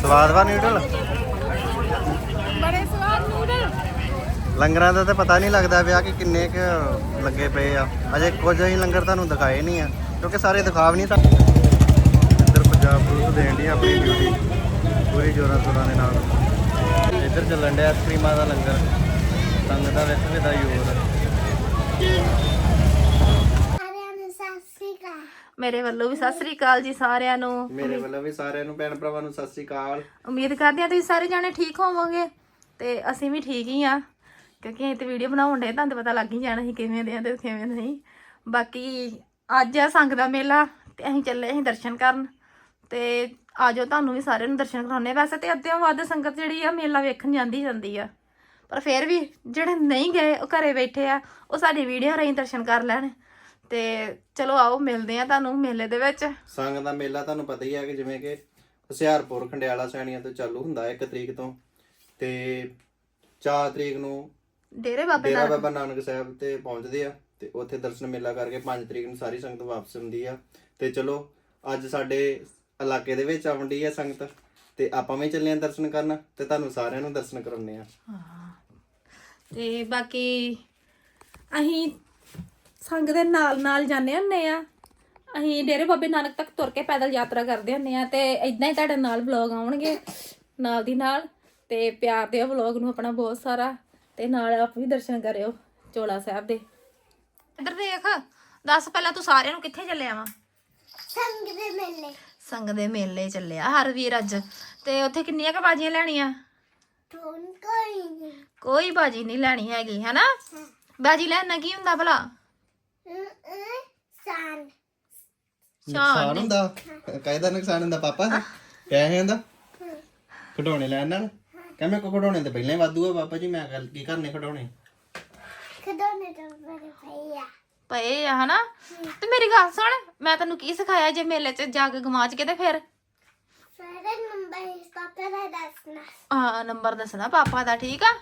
ਸਵਾਦ ਵਾ ਨਿਊਡਲ ਬੜੇ ਸਵਾਦ ਨੂਡਲ ਲੰਗਰਾਂ ਦਾ ਤਾਂ ਪਤਾ ਨਹੀਂ ਲੱਗਦਾ ਪਿਆ ਕਿ ਕਿੰਨੇ ਕੁ ਲੱਗੇ ਪਏ ਆ। ਅਜੇ ਕੁਝ ਹੀ ਲੰਗਰ ਤੁਹਾਨੂੰ ਦਿਖਾਏ ਨਹੀਂ ਆ ਕਿਉਂਕਿ ਸਾਰੇ ਦਿਖਾ ਵੀ ਨਹੀਂ ਸਕਦੇ ਇੱਧਰ ਪੰਜਾਬ ਪੁਲਿਸ ਦੇਣ ਦੀ ਆਪਣੀ ਡਿਊਟੀ ਪੂਰੀ ਜੋਰਾਂ ਸ਼ੋਰਾਂ ਦੇ ਨਾਲ। ਇੱਧਰ ਚੱਲਣ ਡਿਆ ਆਈਸਕ੍ਰੀਮਾਂ ਦਾ ਲੰਗਰ। ਸੰਗਤ ਦਾ ਵਿੱਚ ਵੀ ਦਾ ਯੋਰ ਸਾਰਿਆਂ ਨੂੰ ਸਤਿ ਸ਼੍ਰੀ ਅਕਾਲ ਮੇਰੇ ਵੱਲੋਂ ਵੀ ਸਤਿ ਸ੍ਰੀ ਅਕਾਲ ਜੀ ਸਾਰਿਆਂ ਨੂੰ। ਮੇਰੇ ਵੱਲੋਂ ਵੀ ਸਾਰਿਆਂ ਨੂੰ ਭੈਣ ਭਰਾਵਾਂ ਨੂੰ ਸਤਿ ਸ੍ਰੀ ਅਕਾਲ। ਉਮੀਦ ਕਰਦੇ ਹਾਂ ਤੁਸੀਂ ਸਾਰੇ ਜਾਣੇ ਠੀਕ ਹੋਵੋਗੇ ਤੇ ਅਸੀਂ ਵੀ ਠੀਕ ਹੀ ਆ ਕਿਉਂਕਿ ਅਸੀਂ ਤੇ ਵੀਡੀਓ ਬਣਾਉਣ ਦੇ ਤੁਹਾਨੂੰ ਪਤਾ ਲੱਗ ਹੀ ਜਾਣਾ ਸੀ ਕਿਵੇਂ ਦੇ ਆ ਤੇ ਕਿਵੇਂ ਨਹੀਂ। ਬਾਕੀ ਅੱਜ ਆ ਸੰਗ ਦਾ ਮੇਲਾ ਤੇ ਅਸੀਂ ਚੱਲੇ ਅਸੀਂ ਦਰਸ਼ਨ ਕਰਨ। ਤੇ ਆਜੋ ਤੁਹਾਨੂੰ ਵੀ ਸਾਰਿਆਂ ਨੂੰ ਦਰਸ਼ਨ ਕਰਾਉਣੇ ਵੈਸੇ ਤੇ ਅੱਧਿਓਂ ਵੱਧ ਸੰਗਤ ਜਿਹੜੀ ਆ ਮੇਲਾ ਵੇਖਣ ਜਾਂਦੀ ਜਾਂਦੀ ਆ। ਪਰ ਫਿਰ ਵੀ ਜਿਹੜੇ ਨਹੀਂ ਗਏ ਉਹ ਘਰੇ ਬੈਠੇ ਆ ਉਹ ਸਾਡੀ ਵੀਡੀਓ ਰਾਹੀਂ ਦਰਸ਼ਨ ਕਰ ਲੈਣ। ਤੇ ਚਲੋ ਆਓ ਮਿਲਦੇ ਆ ਤੁਹਾਨੂੰ ਮੇਲੇ ਦੇ ਵਿੱਚ। ਸੰਗ ਦਾ ਮੇਲਾ ਤੁਹਾਨੂੰ ਪਤਾ ਹੀ ਹੈ ਕਿ ਜਿਵੇਂ ਕਿ ਹੁਸ਼ਿਆਰਪੁਰ ਖੰਡਿਆਲਾ ਸੈਣੀਆਂ ਤੋਂ ਚਾਲੂ ਹੁੰਦਾ ਹੈ 1 ਤਰੀਕ ਤੋਂ। ਤੇ 4 ਤਰੀਕ ਨੂੰ ਡੇਰੇ ਬਾਬੇ ਡੇਰਾ ਨਾਨਕ। ਬਾਬਾ ਨਾਨਕ ਸਾਹਿਬ ਤੇ ਪਹੁੰਚਦੇ ਆ ਤੇ ਉੱਥੇ ਦਰਸ਼ਨ ਮੇਲਾ ਕਰਕੇ 5 ਤਰੀਕ ਨੂੰ ਸਾਰੀ ਸੰਗਤ ਵਾਪਸ ਹੁੰਦੀ ਆ। ਤੇ ਚਲੋ ਅੱਜ ਸਾਡੇ ਇਲਾਕੇ ਦੇ ਵਿੱਚ ਆਉਂਦੀ ਆ ਸੰਗਤ ਤੇ ਆਪਾਂ ਵੀ ਚੱਲੇ ਆ ਦਰਸ਼ਨ ਕਰਨ ਤੇ ਤੁਹਾਨੂੰ ਸਾਰਿਆਂ ਨੂੰ ਦਰਸ਼ਨ ਕਰਾਉਣੇ ਆ। ਤੇ ਬਾਕੀ ਅਸੀਂ ਸੰਗ ਦੇ ਨਾਲ ਨਾਲ ਜਾਂਦੇ ਹੁੰਨੇ ਆ। ਅਸੀਂ ਡੇਰੇ ਬਾਬੇ ਨਾਨਕ ਤੱਕ ਤੁਰ ਕੇ ਪੈਦਲ ਯਾਤਰਾ ਕਰਦੇ ਹੁੰਨੇ ਆ ਤੇ ਇਦਾਂ ਹੀ ਤੁਹਾਡੇ ਨਾਲ ਵਲੌਗ ਆਉਣਗੇ ਨਾਲ ਦੀ ਨਾਲ। ਤੇ ਪਿਆਰ ਦਿਓ ਵਲੌਗ ਨੂੰ ਆਪਣਾ ਬਹੁਤ ਸਾਰਾ ਤੇ ਨਾਲ ਆਪ ਵੀ ਦਰਸ਼ਨ ਕਰਿਓ ਚੋਲਾ ਸਾਹਿਬ ਦੇ। ਇੱਧਰ ਦੇਖ ਦੱਸ ਪਹਿਲਾਂ ਤੂੰ ਸਾਰਿਆਂ ਨੂੰ ਕਿੱਥੇ ਚੱਲਿਆ ਵਾ? ਸੰਗ ਦੇ ਮੇਲੇ। ਸੰਗ ਦੇ ਮੇਲੇ ਚੱਲਿਆ ਹਰ ਵੀਰ ਅੱਜ। ਤੇ ਉੱਥੇ ਕਿੰਨੀਆਂ ਕ ਬਾਜੀਆਂ ਲੈਣੀਆਂ? ਕੋਈ ਨਹੀਂ ਕੋਈ ਬਾਜੀ ਨਹੀਂ ਲੈਣੀ ਹੈਗੀ ਹੈਨਾ? ਬਾਜੀ ਲੈਣਾ ਕੀ ਹੁੰਦਾ ਭਲਾ? ਨੁਕਸਾਨ। ਹੁੰਦਾ? ਕਾਇਦਾ ਨੁਕਸਾਨ ਹੁੰਦਾ ਪਾਪਾ? ਦਾ ਪੈਸੇ ਹੁੰਦਾ? ਖਡੌਣੇ ਲੈਣ ਨਾਲ? ਕਹਿੰਦੇ ਕੋ ਖਡੌਣੇ ਤੇ ਪਹਿਲਾਂ ਹੀ ਵਾਧੂ ਆ ਪਾਪਾ ਜੀ ਮੈਂ ਗੱਲ ਕੀ ਕਰਨੇ ਖਡੌਣੇ? ਖਡੋਣੇ ਤੋਂ ਬੜੇ ਭਈਆ ਪਏ ਆ ਹਨਾ? ਤੇ ਮੇਰੀ ਗੱਲ ਸੁਣ ਮੈਂ ਤੈਨੂੰ ਕੀ ਸਿਖਾਇਆ ਜੇ ਮੇਲੇ 'ਚ ਜਾ ਕੇ ਗਵਾਚ ਕੇ ਤੇ ਫਿਰ? ਸਾਰੇ ਨੰਬਰ ਇਸ ਪਾਪਾ ਦਾ ਦੱਸਣਾ। ਆ ਨੰਬਰ ਦੱਸਣਾ ਪਾਪਾ ਦਾ ਠੀਕ ਆ?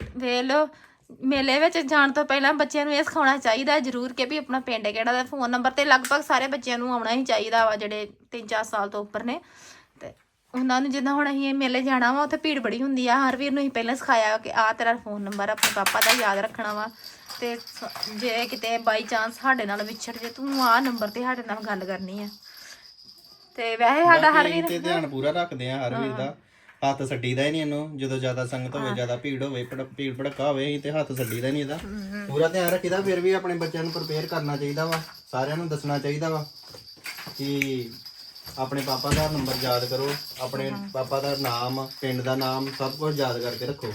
ਵੇਖ ਲਓ ਮੇਲੇ ਵਿੱਚ ਜਾਣ ਤੋਂ ਪਹਿਲਾਂ ਬੱਚਿਆਂ ਨੂੰ ਇਹ ਸਿਖਾਉਣਾ ਚਾਹੀਦਾ ਜ਼ਰੂਰ ਕਿ ਵੀ ਆਪਣਾ ਪਿੰਡ ਕਿਹੜਾ ਦਾ ਫੋਨ ਨੰਬਰ ਤੇ ਲਗਭਗ ਸਾਰੇ ਬੱਚਿਆਂ ਨੂੰ ਆਉਣਾ ਹੀ ਚਾਹੀਦਾ ਵਾ ਜਿਹੜੇ 3-4 ਸਾਲ ਤੋਂ ਉੱਪਰ ਨੇ। ਤੇ ਉਹਨਾਂ ਨੂੰ ਜਿੱਦਾਂ ਹੁਣ ਅਸੀਂ ਇਹ ਮੇਲੇ ਜਾਣਾ ਵਾ ਉੱਥੇ ਭੀੜ ਬੜੀ ਹੁੰਦੀ ਆ। ਹਰ ਵੀਰ ਨੂੰ ਅਸੀਂ ਪਹਿਲਾਂ ਸਿਖਾਇਆ ਕਿ ਆ ਤੇਰਾ ਫੋਨ ਨੰਬਰ ਆਪਣੇ ਪਾਪਾ ਦਾ ਯਾਦ ਰੱਖਣਾ ਵਾ। ਤੇ ਜੇ ਕਿਤੇ ਬਾਈ ਚਾਂਸ ਸਾਡੇ ਨਾਲ ਵਿਛੜ ਜੇ ਤੂੰ ਆ ਨੰਬਰ ਤੇ ਸਾਡੇ ਨਾਲ ਗੱਲ ਕਰਨੀ ਆ। ਤੇ ਵੈਸੇ ਸਾਡਾ ਹਰ ਵੀਰ ਤੇ ਧਿਆਨ ਪੂਰਾ ਰੱਖਦੇ ਆ ਹਰ ਵੀਰ ਦਾ। ਹੱਥ ਛੱਡੀਦਾ ਹੀ ਨਹੀਂ ਇਹਨੂੰ। ਜਦੋਂ ਜ਼ਿਆਦਾ ਸੰਗਤ ਹੋਵੇ ਜ਼ਿਆਦਾ ਭੀੜ ਹੋਵੇ ਭੜ- ਭੀੜ ਭੜਕਾ ਹੋਵੇ ਅਸੀਂ ਤੇ ਹੱਥ ਛੱਡੀਦਾ ਨਹੀਂ ਇਹਦਾ। ਪੂਰਾ ਧਿਆਨ ਰੱਖੀਦਾ ਫਿਰ ਵੀ ਆਪਣੇ ਬੱਚਿਆਂ ਨੂੰ ਪ੍ਰਪੇਅਰ ਕਰਨਾ ਚਾਹੀਦਾ ਵਾ। ਸਾਰਿਆਂ ਨੂੰ ਦੱਸਣਾ ਚਾਹੀਦਾ ਵਾ ਕਿ ਆਪਣੇ ਪਾਪਾ ਦਾ ਨੰਬਰ ਯਾਦ ਕਰੋ। ਆਪਣੇ ਪਾਪਾ ਦਾ ਨਾਮ ਪਿੰਡ ਦਾ ਨਾਮ ਸਭ ਕੁਝ ਯਾਦ ਕਰਕੇ ਰੱਖੋ।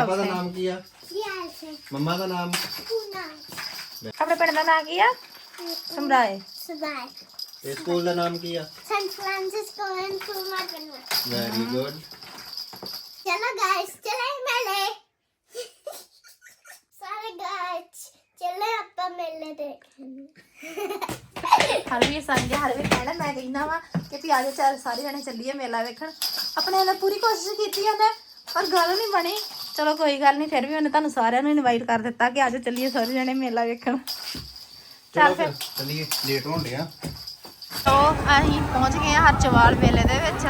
ਪਾਪਾ ਦਾ ਨਾਮ ਕੀ ਆ? ਮੰਮਾ ਦਾ ਨਾਮ? ਪੂਨਾ। ਆਪਣੇ ਪਿੰਡ ਦਾ ਨਾਂ ਕੀ ਆ? ਸਮਰਾਏ। ਸਕੂਲ ਦਾ ਨਾਮ ਕੀ ਆ? ਸੈਨ ਫ੍ਰਾਂਸਿਸਕੋ ਐਂਡ ਪੂਮਾ ਕਨਵਾ ਵੈਰੀ ਗੁੱਡ ਚਲੋ ਗਾਇਸ ਚਲੇ ਮੇਲੇ। ਸਾਰੇ ਗਾਇਸ ਚਲੇ ਆਪਾਂ ਮੇਲੇ ਦੇਖਣ। ਹਰ ਵੀ ਸੰਗੇ ਹਰ ਵੀ ਕਹਿਣਾ ਮੈਂ ਕਹਿੰਦਾ ਵਾ ਕਿ ਵੀ ਆਜੋ ਚਾਰ ਸਾਰੇ ਜਣੇ ਚੱਲੀਏ ਮੇਲਾ ਵੇਖਣ। ਆਪਣੇ ਵੱਲੋਂ ਪੂਰੀ ਕੋਸ਼ਿਸ਼ ਕੀਤੀ ਉਹਨੇ ਪਰ ਗੱਲ ਨਹੀਂ ਬਣੀ। ਚਲੋ ਕੋਈ ਗੱਲ ਨਹੀਂ ਫਿਰ ਵੀ ਉਹਨੇ ਤੁਹਾਨੂੰ ਸਾਰਿਆਂ ਨੂੰ ਇਨਵਾਈਟ ਕਰ ਦਿੱਤਾ ਕਿ ਆਜੋ ਚੱਲੀਏ ਸਾਰੇ ਜਣੇ ਮੇਲਾ ਵੇਖਣ। ਚਲੋ ਫਿਰ। ਚਲੀਏ ਲੇਟ ਹੋਣ ਡਿਆ। ਤੋ ਅਸੀਂ ਪਹੁੰਚ ਗਏ ਹਾਂ ਹਰਚਵਾਲ ਮੇਲੇ ਦੇ ਵਿੱਚ।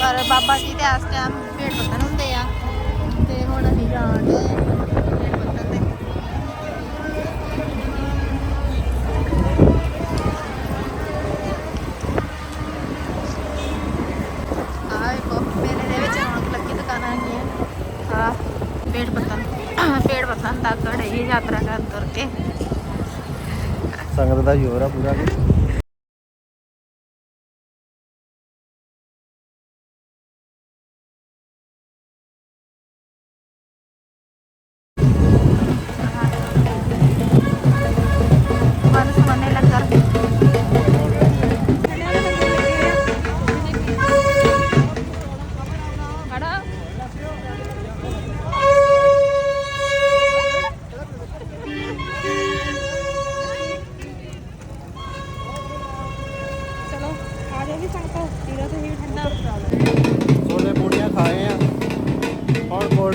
ਪਰ ਬਾਬਾ ਜੀ ਦੇ ਇਸ ਟਾਈਮ ਭੇਟ ਪੱਤਨ ਹੁੰਦੇ ਆ। ਤੇ ਹੁਣ ਅਸੀਂ ਜਾਣ ਦੇ ਪੱਤਨ ਤੇ। ਆਹ ਵੇਖੋ, ਮੇਲੇ ਦੇ ਵਿੱਚ ਰੌਣਕ ਲੱਗੀ, ਦੁਕਾਨਾਂ ਹੈਗੀਆਂ ਆ ਪੇੜ ਪੱਤਨ ਪੇੜ ਪੱਤਨ ਤੱਕ ਇਹ ਯਾਤਰਾ ਕਰਨ ਤੁਰ ਕੇ। ਸੰਗਤ ਦਾ ਜ਼ੋਰ ਆ ਪੂਰਾ।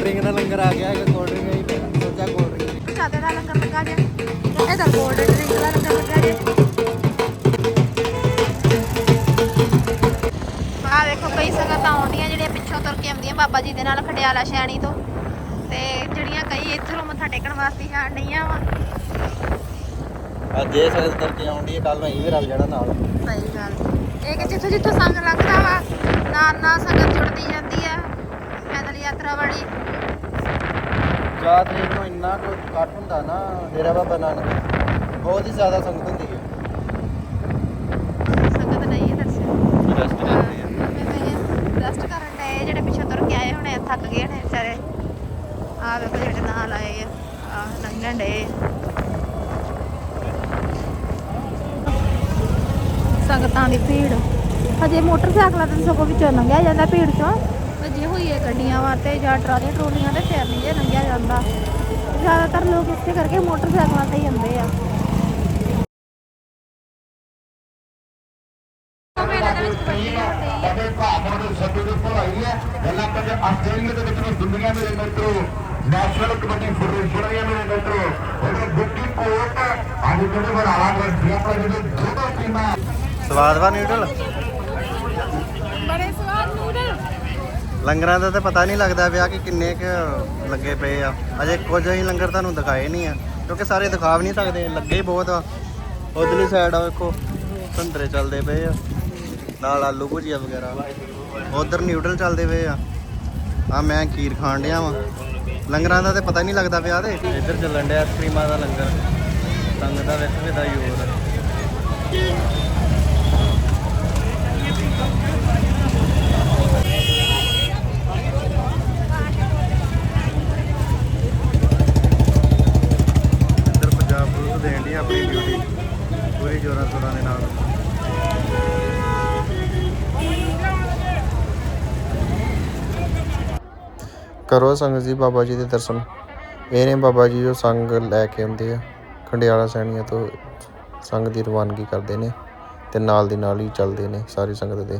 ਡਰਿੰਕ ਦਾ ਲੰਗਰ ਆ ਗਿਆ ਹੈਗਾ ਕੋਲਡ ਡਰਿੰਕ ਹੀ ਪਿਆ ਸੋਚਿਆ ਕੋਲਡ ਡਰਿੰਕ ਦਾ ਲੰਗਰ ਲੱਗਾ ਜੇ। ਇਹਦਾ ਕੋਲਡ ਡਰਿੰਕ ਦਾ ਲੰਗਰ ਲੱਗਾ ਜੇ। ਆ ਵੇਖੋ ਕਈ ਸੰਗਤਾਂ ਆਉਂਦੀਆਂ ਜਿਹੜੀਆਂ ਪਿੱਛੋਂ ਬਾਬਾ ਜੀ ਦੇ ਨਾਲ ਖੜਿਆਲਾ ਸ਼ੈਣੀ ਤੋਂ। ਤੇ ਜਿਹੜੀਆਂ ਕਈ ਇੱਥੋਂ ਮੱਥਾ ਟੇਕਣ ਵਾਸਤੇ ਜਾਣ ਡਈਆਂ ਵਾ। ਅੱਜ ਇਹ ਸੰਗਤ ਤੁਰ ਕੇ ਆਉਂਦੀ ਹੈ ਕੱਲ ਨੂੰ ਅਸੀਂ ਵੀ ਰਲ ਜਾਣਾ ਨਾਲ। ਸਹੀ ਗੱਲ। ਇਹ ਕਿ ਜਿੱਥੋਂ ਜਿੱਥੋਂ ਸੰਗ ਲੱਗਦਾ ਵਾ ਨਾਲ ਸੰਗਤ ਜੁੜਦੀ ਜਾਂਦੀ ਆ। ਪੈਦਲ ਯਾਤਰਾ ਵਾਲੀ। ਚਾਰ ਤਰੀਕ ਨੂੰ ਇੰਨਾ ਕੁ ਇਕੱਠ ਹੁੰਦਾ ਨਾ ਡੇਰਾ ਬਾਬਾ ਨਾਨਕ। ਬਹੁਤ ਹੀ ਜ਼ਿਆਦਾ ਸੰਗਤ ਹੁੰਦੀ ਹੈ। ਸੰਗਤ ਨਹੀਂ ਹੈ ਦਰਸ਼ਨ। ਰਸਤੇ ਜਾਂਦੇ ਆ। ਰੈਸਟ ਕਰਨ ਡਏ ਜਿਹੜੇ ਪਿੱਛੇ ਤੁਰ ਕੇ ਆਏ ਹੋਣੇ ਥੱਕ ਗਏ ਹੋਣੇ ਵਿਚਾਰੇ। ਆ ਵੇਖੋ ਜਿਹੜੇ ਨਾਲ ਆਏ ਆ ਆ ਲੰਘਣ ਡਏ ਸੰਗਤਾਂ ਦੀ ਭੀੜ। ਹਜੇ ਮੋਟਰਸਾਈਕਲਾਂ ਤੇ ਸਗੋਂ ਵਿੱਚੋਂ ਲੰਘਿਆ ਜਾਂਦਾ ਭੀੜ ਚੋਂ। ਹੋਈ ਹੈ ਗੱਡੀਆਂ ਵਾਸਤੇ ਜਾਂ ਟਰਾਲੀਆਂ ਟਰੋਲੀਆਂ ਤੇ ਫਿਰ ਨਹੀਂ ਜੇ ਲੰਘਿਆ ਜਾਂਦਾ। ਜ਼ਿਆਦਾਤਰ ਲੋਕ ਇੱਥੇ ਕਰਕੇ ਮੋਟਰਸਾਈਕਲਾਂ ਤੇ ਹੀ ਆਉਂਦੇ ਆ। ਦੇ ਸਾਡੇ ਭਾਵਾਂ ਦੇ ਸੱਦੇ ਦੇ ਭਲਾਈ ਹੈ। ਗੱਲਾਂ ਕਰਦੇ ਆਸਟ੍ਰੇਲੀਆ ਦੇ ਵਿੱਚ ਵੀ ਦੁਨੀਆ ਮੇਰੇ ਮਿੱਤਰੋ। ਨੈਸ਼ਨਲ ਕਬੱਡੀ ਫੈਡਰੇਸ਼ਨ ਦੀਆਂ ਮੇਰੇ ਮਿੱਤਰੋ। ਉਹਦੇ ਬੁੱਕੀ ਕੋਟ ਅੱਜ ਜਿਹੜੇ ਬਰਾਲਾ ਕਰਦੇ ਆਪਣਾ ਜਿਹੜੇ ਦੋ ਦੋ ਟੀਮਾਂ। ਸਵਾਦ ਵਾ ਨਿਊਡਲ ਬੜੇ ਸਵਾਦ ਨੂਡਲ ਲੰਗਰਾਂ ਦਾ ਤਾਂ ਪਤਾ ਨਹੀਂ ਲੱਗਦਾ ਪਿਆ ਕਿ ਕਿੰਨੇ ਕੁ ਲੱਗੇ ਪਏ ਆ। ਅਜੇ ਕੁਝ ਹੀ ਲੰਗਰ ਤੁਹਾਨੂੰ ਦਿਖਾਏ ਨਹੀਂ ਆ, ਕਿਉਂਕਿ ਸਾਰੇ ਦਿਖਾ ਵੀ ਨਹੀਂ ਸਕਦੇ, ਲੱਗੇ ਹੀ ਬਹੁਤ ਆ। ਉਧਰਲੀ ਸਾਈਡ ਆ ਵੇਖੋ ਸੰਤਰੇ ਚੱਲਦੇ ਪਏ ਆ। ਨਾਲ ਆਲੂ ਭੁਜੀਆ ਵਗੈਰਾ। ਉਧਰ ਨਿਊਡਲ ਚੱਲਦੇ ਪਏ ਆ। ਆ ਮੈਂ ਖੀਰ ਖਾਣ ਡਿਆ ਵਾਂ। ਲੰਗਰਾਂ ਦਾ ਤਾਂ ਪਤਾ ਨਹੀਂ ਲੱਗਦਾ ਪਿਆ ਤੇ। ਇੱਧਰ ਚੱਲਣ ਡਿਆ ਆਈਸਕ੍ਰੀਮਾਂ ਦਾ ਲੰਗਰ। ਸੰਗ ਦਾ ਵੇਖੋ ਕਿਦਾ ਯੋਰ ਇੱਧਰ ਪੰਜਾਬ ਪੁਲਿਸ ਦੇਣ ਦੀ ਆਪਣੀ ਡਿਊਟੀ ਪੂਰੀ ਜੋਰਾਂ ਸ਼ੋਰਾਂ ਦੇ ਨਾਲ ਕਰੋ ਸੰਗਤ ਜੀ ਬਾਬਾ ਜੀ ਦੇ ਦਰਸ਼ਨ। ਇਹ ਨੇ ਬਾਬਾ ਜੀ ਜੋ ਸੰਗ ਲੈ ਕੇ ਆਉਂਦੇ ਆ, ਖੰਡਿਆਲਾ ਸੈਣੀਆਂ ਤੋਂ ਸੰਗ ਦੀ ਰਵਾਨਗੀ ਕਰਦੇ ਨੇ ਤੇ ਨਾਲ ਦੀ ਨਾਲ ਹੀ ਚੱਲਦੇ ਨੇ ਸਾਰੀ ਸੰਗਤ ਦੇ।